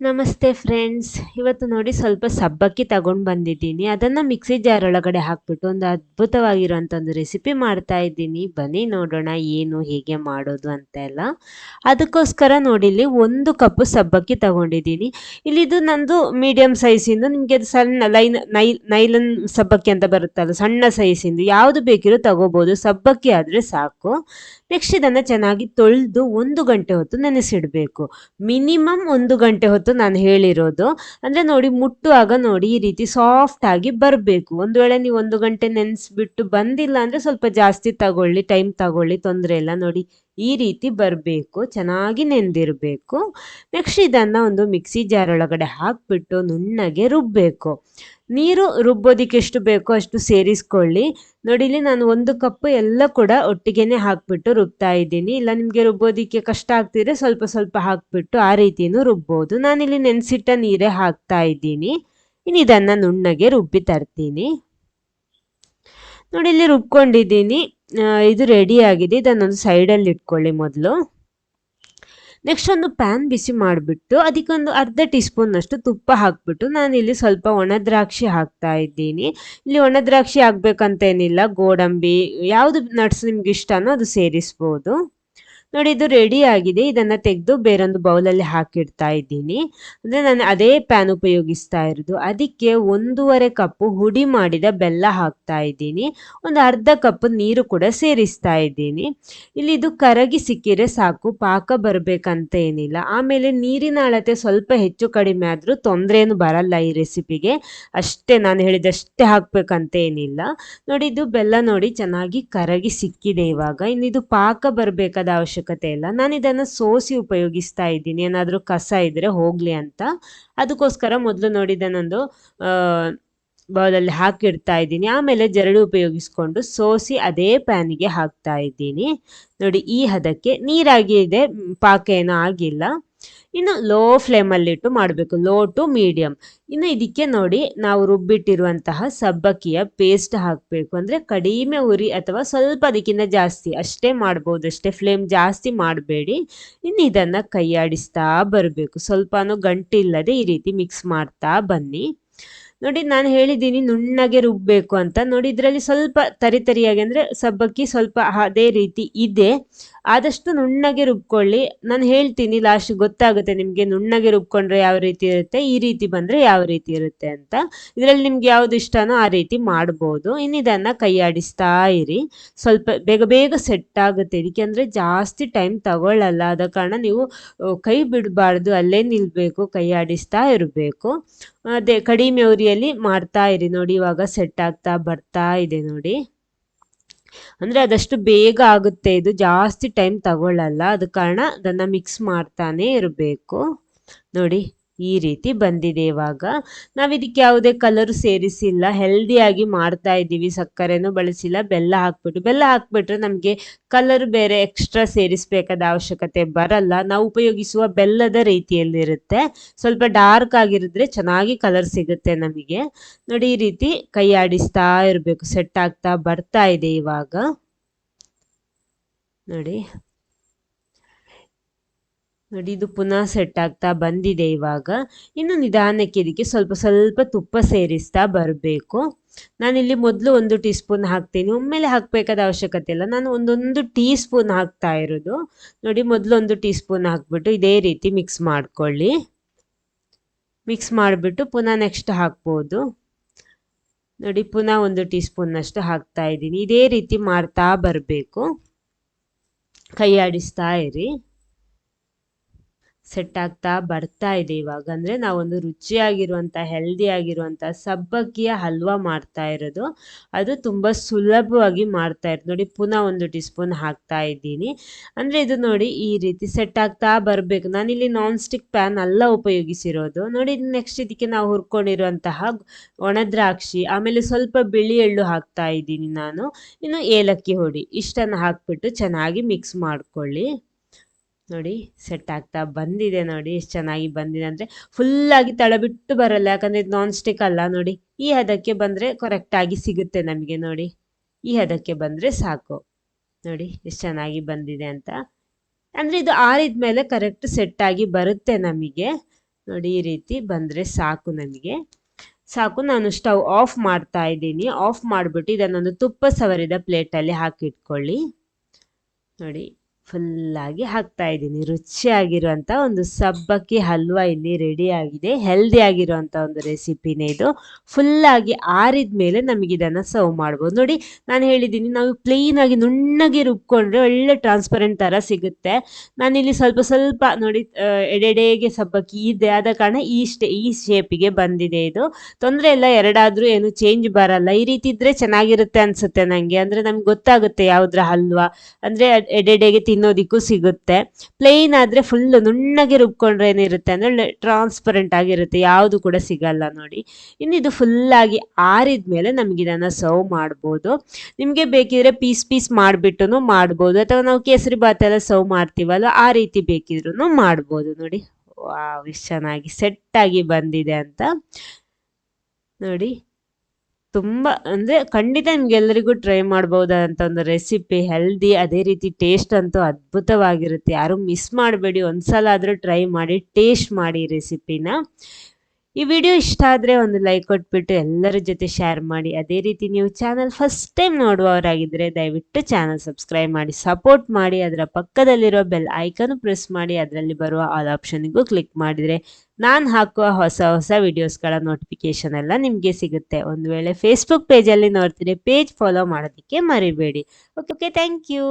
ನಮಸ್ತೆ ಫ್ರೆಂಡ್ಸ್. ಇವತ್ತು ನೋಡಿ ಸ್ವಲ್ಪ ಸಬ್ಬಕ್ಕಿ ತಗೊಂಡು ಬಂದಿದ್ದೀನಿ. ಅದನ್ನು ಮಿಕ್ಸಿ ಜಾರ್ ಒಳಗಡೆ ಹಾಕ್ಬಿಟ್ಟು ಒಂದು ಅದ್ಭುತವಾಗಿರುವಂಥ ಒಂದು ರೆಸಿಪಿ ಮಾಡ್ತಾ ಇದ್ದೀನಿ. ಬನ್ನಿ ನೋಡೋಣ ಏನು, ಹೇಗೆ ಮಾಡೋದು ಅಂತ ಎಲ್ಲ ಅದಕ್ಕೋಸ್ಕರ ನೋಡಿ ಇಲ್ಲಿ ಒಂದು ಕಪ್ಪು ಸಬ್ಬಕ್ಕಿ ತಗೊಂಡಿದ್ದೀನಿ. ಇಲ್ಲಿ ಇದು ನಂದು ಮೀಡಿಯಮ್ ಸೈಜಿಂದು ನಿಮಗೆ ಅದು ಸಣ್ಣ ಲೈನ್ ನೈಲನ್ ಸಬ್ಬಕ್ಕಿ ಅಂತ ಬರುತ್ತಲ್ಲ, ಸಣ್ಣ ಸೈಜಿಂದು. ಯಾವುದು ಬೇಕಿರೋ ತಗೋಬೋದು. ಸಬ್ಬಕ್ಕಿ ಆದರೆ ಸಾಕು. ನೆಕ್ಸ್ಟ್ ಇದನ್ನು ಚೆನ್ನಾಗಿ ತೊಳೆದು ಒಂದು ಗಂಟೆ ಹೊತ್ತು ನೆನೆಸಿಡಬೇಕು. ಮಿನಿಮಮ್ ಒಂದು ಗಂಟೆ ಹೊತ್ತು ನಾನು ಹೇಳಿರೋದು. ಅಂದರೆ ನೋಡಿ, ಮುಟ್ಟುವಾಗ ನೋಡಿ, ಈ ರೀತಿ ಸಾಫ್ಟ್ ಆಗಿ ಬರಬೇಕು. ಒಂದು ವೇಳೆ ನೀವು ಒಂದು ಗಂಟೆ ನೆನೆಸ್ಬಿಟ್ಟು ಬಂದಿಲ್ಲ ಅಂದರೆ ಸ್ವಲ್ಪ ಜಾಸ್ತಿ ತಗೊಳ್ಳಿ ಟೈಮ್ ತಗೊಳ್ಳಿ, ತೊಂದರೆ ಇಲ್ಲ. ನೋಡಿ, ಈ ರೀತಿ ಬರಬೇಕು, ಚೆನ್ನಾಗಿ ನೆಂದಿರಬೇಕು. ನೆಕ್ಸ್ಟ್ ಇದನ್ನು ಒಂದು ಮಿಕ್ಸಿ ಜಾರ್ ಒಳಗಡೆ ಹಾಕಿಬಿಟ್ಟು ನುಣ್ಣಗೆ ರುಬ್ಬಬೇಕು ನೀರು ರುಬ್ಬೋದಿಕ್ಕೆ ಎಷ್ಟು ಬೇಕೋ ಅಷ್ಟು ಸೇರಿಸ್ಕೊಳ್ಳಿ. ನೋಡಿ, ಇಲ್ಲಿ ನಾನು ಒಂದು ಕಪ್ ಎಲ್ಲ ಕೂಡ ಒಟ್ಟಿಗೆನೆ ಹಾಕ್ಬಿಟ್ಟು ರುಬ್ತಾ ಇದ್ದೀನಿ. ಇಲ್ಲ, ನಿಮಗೆ ರುಬ್ಬೋದಿಕ್ಕೆ ಕಷ್ಟ ಆಗ್ತಿದ್ರೆ ಸ್ವಲ್ಪ ಸ್ವಲ್ಪ ಹಾಕ್ಬಿಟ್ಟು ಆ ರೀತಿಯೂ ರುಬ್ಬೋದು. ನಾನಿಲ್ಲಿ ನೆನೆಸಿಟ್ಟ ನೀರೇ ಹಾಕ್ತಾ ಇದ್ದೀನಿ. ಇನ್ನು ಇದನ್ನು ನುಣ್ಣಗೆ ರುಬ್ಬಿ ತರ್ತೀನಿ. ನೋಡಿ, ಇಲ್ಲಿ ರುಬ್ಕೊಂಡಿದ್ದೀನಿ. ಇದು ರೆಡಿ ಆಗಿದೆ. ಇದನ್ನೊಂದು ಸೈಡಲ್ಲಿ ಇಟ್ಕೊಳ್ಳಿ ಮೊದಲು. ನೆಕ್ಸ್ಟ್ ಒಂದು ಪ್ಯಾನ್ ಬಿಸಿ ಮಾಡಿಬಿಟ್ಟು ಅದಕ್ಕೊಂದು ಅರ್ಧ ಟೀ ಸ್ಪೂನ್ನಷ್ಟು ತುಪ್ಪ ಹಾಕ್ಬಿಟ್ಟು ನಾನಿಲ್ಲಿ ಸ್ವಲ್ಪ ಒಣದ್ರಾಕ್ಷಿ ಹಾಕ್ತಾ ಇದ್ದೀನಿ. ಇಲ್ಲಿ ಒಣದ್ರಾಕ್ಷಿ ಹಾಕ್ಬೇಕಂತೇನಿಲ್ಲ ಗೋಡಂಬಿ ಯಾವುದು ನಟ್ಸ್ ನಿಮ್ಗೆ ಇಷ್ಟನೋ ಅದು ಸೇರಿಸ್ಬೋದು. ನೋಡಿ, ಇದು ರೆಡಿ ಆಗಿದೆ. ಇದನ್ನು ತೆಗೆದು ಬೇರೊಂದು ಬೌಲಲ್ಲಿ ಹಾಕಿಡ್ತಾ ಇದ್ದೀನಿ. ಅಂದರೆ ನಾನು ಅದೇ ಪ್ಯಾನ್ ಉಪಯೋಗಿಸ್ತಾ ಇರೋದು. ಅದಕ್ಕೆ ಒಂದೂವರೆ ಕಪ್ಪು ಹುಡಿ ಮಾಡಿದ ಬೆಲ್ಲ ಹಾಕ್ತಾ ಇದ್ದೀನಿ. ಒಂದು ಅರ್ಧ ಕಪ್ ನೀರು ಕೂಡ ಸೇರಿಸ್ತಾ ಇದ್ದೀನಿ. ಇಲ್ಲಿ ಇದು ಕರಗಿ ಸಿಕ್ಕಿದ್ರೆ ಸಾಕು, ಪಾಕ ಬರಬೇಕಂತ ಏನಿಲ್ಲ. ಆಮೇಲೆ ನೀರಿನ ಅಳತೆ ಸ್ವಲ್ಪ ಹೆಚ್ಚು ಕಡಿಮೆ ಆದರೂ ತೊಂದರೆ ಏನು ಬರಲ್ಲ ಈ ರೆಸಿಪಿಗೆ ಅಷ್ಟೇ ನಾನು ಹೇಳಿದಷ್ಟೇ ಹಾಕ್ಬೇಕಂತ ಏನಿಲ್ಲ. ನೋಡಿ, ಇದು ಬೆಲ್ಲ ನೋಡಿ ಚೆನ್ನಾಗಿ ಕರಗಿ ಸಿಕ್ಕಿದೆ ಇವಾಗ. ಇದು ಪಾಕ ಬರಬೇಕಾದ ಅವಶ್ಯಕ ಅವಶ್ಯಕತೆ ಇಲ್ಲ. ನಾನು ಇದನ್ನು ಸೋಸಿ ಉಪಯೋಗಿಸ್ತಾ ಇದ್ದೀನಿ. ಏನಾದರೂ ಕಸ ಇದ್ದರೆ ಹೋಗಲಿ ಅಂತ. ಅದಕ್ಕೋಸ್ಕರ ಮೊದಲು ನೋಡಿದ ನಂದು ಬೌಲಲ್ಲಿ ಹಾಕಿಡ್ತಾ ಇದ್ದೀನಿ. ಆಮೇಲೆ ಜರಡಿ ಉಪಯೋಗಿಸ್ಕೊಂಡು ಸೋಸಿ ಅದೇ ಪ್ಯಾನಿಗೆ ಹಾಕ್ತಾ ಇದ್ದೀನಿ. ನೋಡಿ, ಈ ಹದಕ್ಕೆ ನೀರಾಗಿ ಇದೆ ಪಾಕ ಏನೂ ಆಗಿಲ್ಲ. ಇನ್ನು ಲೋ ಫ್ಲೇಮಲ್ಲಿಟ್ಟು ಮಾಡಬೇಕು. ಲೋ ಟು ಮೀಡಿಯಮ್ ಇನ್ನು ಇದಕ್ಕೆ ನೋಡಿ ನಾವು ರುಬ್ಬಿಟ್ಟಿರುವಂತಹ ಸಬ್ಬಕ್ಕಿಯ ಪೇಸ್ಟ್ ಹಾಕಬೇಕು. ಅಂದರೆ ಕಡಿಮೆ ಉರಿ ಅಥವಾ ಸ್ವಲ್ಪ ಅದಕ್ಕಿಂತ ಜಾಸ್ತಿ. ಅಷ್ಟೇ ಮಾಡ್ಬೋದು. ಅಷ್ಟೇ ಫ್ಲೇಮ್ ಜಾಸ್ತಿ ಮಾಡಬೇಡಿ. ಇನ್ನು ಇದನ್ನು ಕೈಯಾಡಿಸ್ತಾ ಬರಬೇಕು. ಸ್ವಲ್ಪನೂ ಗಂಟಿಲ್ಲದೆ ಈ ರೀತಿ ಮಿಕ್ಸ್ ಮಾಡ್ತಾ ಬನ್ನಿ. ನೋಡಿ ನಾನು ಹೇಳಿದ್ದೀನಿ ನುಣ್ಣಗೆ ರುಬ್ಬಬೇಕು ಅಂತ. ನೋಡಿ ಇದರಲ್ಲಿ ಸ್ವಲ್ಪ ತರಿ ತರಿಯಾಗಿ ಅಂದರೆ ಸಬ್ಬಕ್ಕಿ ಸ್ವಲ್ಪ ಅದೇ ರೀತಿ ಇದೆ. ಆದಷ್ಟು ನುಣ್ಣಗೆ ರುಬ್ಕೊಳ್ಳಿ. ನಾನು ಹೇಳ್ತೀನಿ ಲಾಸ್ಟ್ ಗೊತ್ತಾಗುತ್ತೆ ನಿಮಗೆ ನುಣ್ಣಗೆ ರುಬ್ಕೊಂಡ್ರೆ ಯಾವ ರೀತಿ ಇರುತ್ತೆ, ಈ ರೀತಿ ಬಂದರೆ ಯಾವ ರೀತಿ ಇರುತ್ತೆ ಅಂತ. ಇದರಲ್ಲಿ ನಿಮ್ಗೆ ಯಾವ್ದು ಇಷ್ಟನೋ ಆ ರೀತಿ ಮಾಡ್ಬೋದು. ಇನ್ನಿದನ್ನು ಕೈಯಾಡಿಸ್ತಾ ಇರಿ. ಸ್ವಲ್ಪ ಬೇಗ ಬೇಗ ಸೆಟ್ ಆಗುತ್ತೆ. ಇದಕ್ಕೆ ಅಂದರೆ ಜಾಸ್ತಿ ಟೈಮ್ ತಗೊಳ್ಳಲ್ಲ. ಆದ ಕಾರಣ ನೀವು ಕೈ ಬಿಡಬಾರ್ದು. ಅಲ್ಲೇ ನಿಲ್ಬೇಕು, ಕೈಯಾಡಿಸ್ತಾ ಇರಬೇಕು. ಅದೇ ಕಡಿಮೆ ಉರಿಯಲ್ಲಿ ಮಾಡ್ತಾ ಇರಿ ನೋಡಿ, ಇವಾಗ ಸೆಟ್ ಆಗ್ತಾ ಬರ್ತಾ ಇದೆ ನೋಡಿ. ಅಂದರೆ ಅದಷ್ಟು ಬೇಗ ಆಗುತ್ತೆ, ಇದು ಜಾಸ್ತಿ ಟೈಮ್ ತಗೊಳ್ಳಲ್ಲ ಅದ ಕಾರಣ ಅದನ್ನು ಮಿಕ್ಸ್ ಮಾಡ್ತಾನೆ ಇರಬೇಕು. ನೋಡಿ ಈ ರೀತಿ ಬಂದಿದೆ ಇವಾಗ. ನಾವು ಇದಕ್ಕೆ ಯಾವುದೇ ಕಲರ್ ಸೇರಿಸಿಲ್ಲ. ಹೆಲ್ದಿಯಾಗಿ ಮಾಡ್ತಾ ಇದ್ದೀವಿ. ಸಕ್ಕರೆನೂ ಬಳಸಿಲ್ಲ. ಬೆಲ್ಲ ಹಾಕ್ಬಿಟ್ಟು, ಬೆಲ್ಲ ಹಾಕ್ಬಿಟ್ರೆ ನಮಗೆ ಕಲರ್ ಬೇರೆ ಎಕ್ಸ್ಟ್ರಾ ಸೇರಿಸಬೇಕಾದ ಅವಶ್ಯಕತೆ ಬರಲ್ಲ. ನಾವು ಉಪಯೋಗಿಸುವ ಬೆಲ್ಲದ ರೀತಿಯಲ್ಲಿರುತ್ತೆ. ಸ್ವಲ್ಪ ಡಾರ್ಕ್ ಆಗಿರಿದ್ರೆ ಚೆನ್ನಾಗಿ ಕಲರ್ ಸಿಗುತ್ತೆ ನಮಗೆ. ನೋಡಿ, ಈ ರೀತಿ ಕೈ ಆಡಿಸ್ತಾ ಇರಬೇಕು. ಸೆಟ್ ಆಗ್ತಾ ಬರ್ತಾ ಇದೆ ಇವಾಗ. ನೋಡಿ. ನೋಡಿ ಇದು ಪುನಃ ಸೆಟ್ ಆಗ್ತಾ ಬಂದಿದೆ ಇವಾಗ. ಇನ್ನು ನಿಧಾನಕ್ಕೆ ಇದಕ್ಕೆ ಸ್ವಲ್ಪ ಸ್ವಲ್ಪ ತುಪ್ಪ ಸೇರಿಸ್ತಾ ಬರಬೇಕು. ನಾನಿಲ್ಲಿ ಮೊದಲು ಒಂದು ಟೀ ಸ್ಪೂನ್ ಹಾಕ್ತೀನಿ. ಒಮ್ಮೆಲೆ ಹಾಕಬೇಕಾದ ಅವಶ್ಯಕತೆ ಇಲ್ಲ. ನಾನು ಒಂದೊಂದು ಟೀ ಸ್ಪೂನ್ ಹಾಕ್ತಾ ಇರೋದು. ನೋಡಿ, ಮೊದಲು ಒಂದು ಟೀ ಸ್ಪೂನ್ ಹಾಕ್ಬಿಟ್ಟು ಇದೇ ರೀತಿ ಮಿಕ್ಸ್ ಮಾಡ್ಕೊಳ್ಳಿ. ಮಿಕ್ಸ್ ಮಾಡಿಬಿಟ್ಟು ಪುನಃ ನೆಕ್ಸ್ಟ್ ಹಾಕ್ಬೋದು. ನೋಡಿ, ಪುನಃ ಒಂದು ಟೀ ಸ್ಪೂನ್ನಷ್ಟು ಹಾಕ್ತಾ ಇದ್ದೀನಿ. ಇದೇ ರೀತಿ ಮಾಡ್ತಾ ಬರಬೇಕು. ಕೈ ಆಡಿಸ್ತಾ ಇರಿ. ಸೆಟ್ ಆಗ್ತಾ ಬರ್ತಾ ಇದೆ ಇವಾಗ. ಅಂದರೆ ನಾವೊಂದು ರುಚಿಯಾಗಿರುವಂಥ ಹೆಲ್ದಿ ಆಗಿರುವಂಥ ಸಬ್ಬಕ್ಕಿಯ ಹಲ್ವಾ ಮಾಡ್ತಾ ಇರೋದು. ಅದು ತುಂಬ ಸುಲಭವಾಗಿ ಮಾಡ್ತಾ ಇರೋದು. ನೋಡಿ, ಪುನಃ ಒಂದು ಟೀ ಸ್ಪೂನ್ ಹಾಕ್ತಾ ಇದ್ದೀನಿ. ಅಂದರೆ ಇದು ನೋಡಿ ಈ ರೀತಿ ಸೆಟ್ ಆಗ್ತಾ ಬರಬೇಕು. ನಾನಿಲ್ಲಿ ನಾನ್ ಸ್ಟಿಕ್ ಪ್ಯಾನ್ ಎಲ್ಲ ಉಪಯೋಗಿಸಿರೋದು. ನೋಡಿ ನೆಕ್ಸ್ಟ್ ಇದಕ್ಕೆ ನಾವು ಹುರ್ಕೊಂಡಿರುವಂತಹ ಒಣ ದ್ರಾಕ್ಷಿ, ಆಮೇಲೆ ಸ್ವಲ್ಪ ಬಿಳಿ ಎಳ್ಳು ಹಾಕ್ತಾ ಇದ್ದೀನಿ ನಾನು. ಇನ್ನು ಏಲಕ್ಕಿ ಹೊಡಿ, ಇಷ್ಟನ್ನು ಹಾಕ್ಬಿಟ್ಟು ಚೆನ್ನಾಗಿ ಮಿಕ್ಸ್ ಮಾಡ್ಕೊಳ್ಳಿ. ನೋಡಿ ಸೆಟ್ ಆಗ್ತಾ ಬಂದಿದೆ ನೋಡಿ, ಎಷ್ಟು ಚೆನ್ನಾಗಿ ಬಂದಿದೆ ಅಂದರೆ ಫುಲ್ಲಾಗಿ ತಳಬಿಟ್ಟು ಬರಲ್ಲ, ಯಾಕಂದರೆ ಇದು ನಾನ್ ಸ್ಟಿಕ್ ಅಲ್ಲ ನೋಡಿ. ಈ ಹದಕ್ಕೆ ಬಂದರೆ ಕರೆಕ್ಟಾಗಿ ಸಿಗುತ್ತೆ ನಮಗೆ ನೋಡಿ. ಈ ಹದಕ್ಕೆ ಬಂದರೆ ಸಾಕು. ನೋಡಿ, ಎಷ್ಟು ಚೆನ್ನಾಗಿ ಬಂದಿದೆ ಅಂತ. ಅಂದರೆ ಇದು ಆರಿದ ಮೇಲೆ ಕರೆಕ್ಟ್ ಸೆಟ್ ಆಗಿ ಬರುತ್ತೆ ನಮಗೆ. ನೋಡಿ, ಈ ರೀತಿ ಬಂದರೆ ಸಾಕು ನಮಗೆ. ಸಾಕು, ನಾನು ಸ್ಟವ್ ಆಫ್ ಮಾಡ್ತಾ ಇದ್ದೀನಿ. ಆಫ್ ಮಾಡಿಬಿಟ್ಟು ಇದನ್ನೊಂದು ತುಪ್ಪ ಸವರಿದ ಪ್ಲೇಟಲ್ಲಿ ಹಾಕಿಟ್ಕೊಳ್ಳಿ. ನೋಡಿ ಫುಲ್ಲಾಗಿ ಹಾಕ್ತಾ ಇದ್ದೀನಿ. ರುಚಿಯಾಗಿರುವಂಥ ಒಂದು ಸಬ್ಬಕ್ಕಿ ಹಲ್ವಾ ಇಲ್ಲಿ ರೆಡಿ ಆಗಿದೆ. ಹೆಲ್ದಿ ಆಗಿರುವಂಥ ಒಂದು ರೆಸಿಪಿನೇ ಇದು. ಫುಲ್ಲಾಗಿ ಆರಿದ ಮೇಲೆ ನಮಗೆ ಇದನ್ನು ಸರ್ವ್ ಮಾಡ್ಬೋದು. ನೋಡಿ, ನಾನು ಹೇಳಿದ್ದೀನಿ, ನಾವು ಪ್ಲೇನಾಗಿ ನುಣ್ಣಗೆ ರುಬ್ಕೊಂಡ್ರೆ ಒಳ್ಳೆ ಟ್ರಾನ್ಸ್ಪರೆಂಟ್ ಥರ ಸಿಗುತ್ತೆ. ನಾನಿಲ್ಲಿ ಸ್ವಲ್ಪ ಸ್ವಲ್ಪ ನೋಡಿ ಎಡೆಡೆಗೆ ಸಬ್ಬಕ್ಕಿ ಇದೆ. ಆದ ಕಾರಣ ಈ ಸ್ಟೇ ಈ ಶೇಪಿಗೆ ಬಂದಿದೆ ಇದು. ತೊಂದರೆ ಇಲ್ಲ, ಎರಡಾದರೂ ಏನು ಚೇಂಜ್ ಬರಲ್ಲ. ಈ ರೀತಿ ಇದ್ರೆ ಚೆನ್ನಾಗಿರುತ್ತೆ ಅನಿಸುತ್ತೆ ನನಗೆ ಅಂದರೆ ನಮ್ಗೆ ಗೊತ್ತಾಗುತ್ತೆ ಯಾವುದ್ರ ಹಲ್ವಾ. ಅಂದರೆ ಎಡೆಡೆಗೆ ತಿನ್ನೋದಿಕ್ಕೂ ಸಿಗುತ್ತೆ. ಪ್ಲೇನ್ ಆದರೆ ಫುಲ್ ನುಣ್ಣಗೆ ರುಬ್ಕೊಂಡ್ರೆ ಏನಿರುತ್ತೆ ಅಂದರೆ ಟ್ರಾನ್ಸ್ಪರೆಂಟ್ ಆಗಿರುತ್ತೆ, ಯಾವುದು ಕೂಡ ಸಿಗಲ್ಲ ನೋಡಿ. ಇನ್ನು ಇದು ಫುಲ್ಲಾಗಿ ಆರಿದ ಮೇಲೆ ನಮ್ಗೆ ಇದನ್ನು ಸರ್ವ್ ಮಾಡ್ಬೋದು. ನಿಮಗೆ ಬೇಕಿದ್ರೆ ಪೀಸ್ ಪೀಸ್ ಮಾಡಿಬಿಟ್ಟು ಮಾಡ್ಬೋದು. ಅಥವಾ ನಾವು ಕೇಸರಿ ಭಾತ್ ಎಲ್ಲ ಸರ್ವ್ ಮಾಡ್ತೀವಲ್ಲ, ಆ ರೀತಿ ಬೇಕಿದ್ರೂ ಮಾಡ್ಬೋದು ನೋಡಿ. ವಾವ್ ಎಷ್ಟು ಚೆನ್ನಾಗಿ ಸೆಟ್ಟಾಗಿ ಬಂದಿದೆ ಅಂತ. ನೋಡಿ. ತುಂಬ ಅಂದ್ರೆ ಖಂಡಿತ ನಿಮ್ಗೆಲ್ಲರಿಗೂ ಟ್ರೈ ಮಾಡ್ಬೋದಾದಂಥ ಒಂದು ರೆಸಿಪಿ ಹೆಲ್ದಿ ಅದೇ ರೀತಿ ಟೇಸ್ಟ್ ಅಂತೂ ಅದ್ಭುತವಾಗಿರುತ್ತೆ. ಯಾರು ಮಿಸ್ ಮಾಡಬೇಡಿ, ಒಂದ್ಸಲ ಆದ್ರೂ ಟ್ರೈ ಮಾಡಿ ಟೇಸ್ಟ್ ಮಾಡಿ ರೆಸಿಪಿನ ಈ ವಿಡಿಯೋ ಇಷ್ಟ ಆದರೆ ಒಂದು ಲೈಕ್ ಕೊಟ್ಬಿಟ್ಟು ಎಲ್ಲರ ಜೊತೆ ಶೇರ್ ಮಾಡಿ. ಅದೇ ರೀತಿ ನೀವು ಚಾನಲ್ ಫಸ್ಟ್ ಟೈಮ್ ನೋಡುವವರಾಗಿದ್ದರೆ ದಯವಿಟ್ಟು ಚಾನಲ್ ಸಬ್ಸ್ಕ್ರೈಬ್ ಮಾಡಿ ಸಪೋರ್ಟ್ ಮಾಡಿ, ಅದರ ಪಕ್ಕದಲ್ಲಿರೋ ಬೆಲ್ ಐಕನ್ ಪ್ರೆಸ್ ಮಾಡಿ, ಅದರಲ್ಲಿ ಬರುವ ಆಲ್ ಆಪ್ಷನ್ಗೂ ಕ್ಲಿಕ್ ಮಾಡಿದರೆ ನಾನು ಹಾಕುವ ಹೊಸ ಹೊಸ ವಿಡಿಯೋಸ್ಗಳ ನೋಟಿಫಿಕೇಶನ್ ಎಲ್ಲ ನಿಮಗೆ ಸಿಗುತ್ತೆ. ಒಂದು ವೇಳೆ ಫೇಸ್ಬುಕ್ ಪೇಜಲ್ಲಿ ನೋಡ್ತೀರಿ ಪೇಜ್ ಫಾಲೋ ಮಾಡೋದಕ್ಕೆ ಮರಿಬೇಡಿ. Okay okay thank you